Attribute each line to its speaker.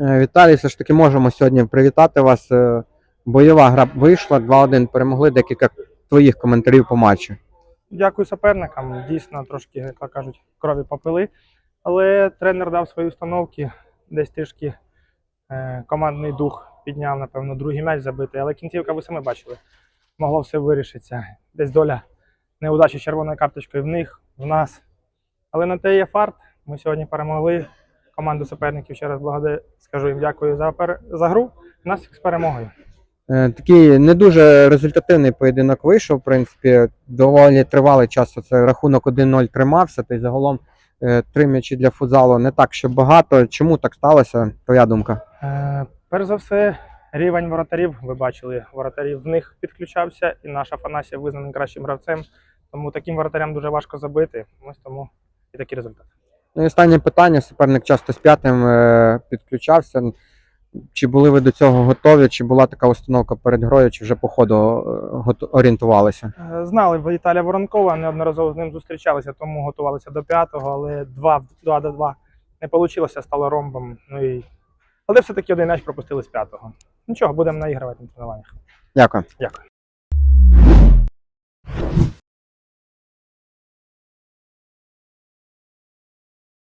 Speaker 1: Е, Віталій, все ж таки можемо сьогодні привітати вас. Е, Бойова гра вийшла, 2-1 перемогли. Декілька твоїх коментарів по матчу.
Speaker 2: Дякую суперникам. Дійсно, трошки, як кажуть, крові попили. Але тренер дав свої установки, десь трішки е, командний дух підняв, напевно, другий м'яч забитий. Але кінцівка ви самі бачили. Могло все вирішитися. Десь доля неудачі з червоною карточкою в них, в нас. Але на те є фарт. Ми сьогодні перемогли. Команду суперників ще раз благодарю, скажу їм дякую за, за гру. Нас з перемогою.
Speaker 1: Е, Такий не дуже результативний поєдинок вийшов. В принципі, доволі тривалий час. Це рахунок 1-0 тримався. Та й загалом е, три м'ячі для футзалу не так, що багато. Чому так сталося? Твоя думка?
Speaker 2: Е, Перш за все, рівень воротарів. Ви бачили, воротарів в них підключався, і наш Афанасія визнаний кращим гравцем. Тому таким воротарям дуже важко забити. Ось тому і такий результат.
Speaker 1: Ну і останнє питання. Суперник часто з п'ятим е, підключався. Чи були ви до цього готові? Чи була така установка перед грою, чи вже по ходу е, орієнтувалися?
Speaker 2: Е, Знали Віталія Воронкова, неодноразово з ним зустрічалися, тому готувалися до п'ятого, але 2 2 до 2 не вийшло, стало ромбом. Ну і... Але все-таки один м'яч пропустили з п'ятого. Нічого, будемо наігрувати на тренуваннях.
Speaker 1: Дякую.
Speaker 2: Дякую.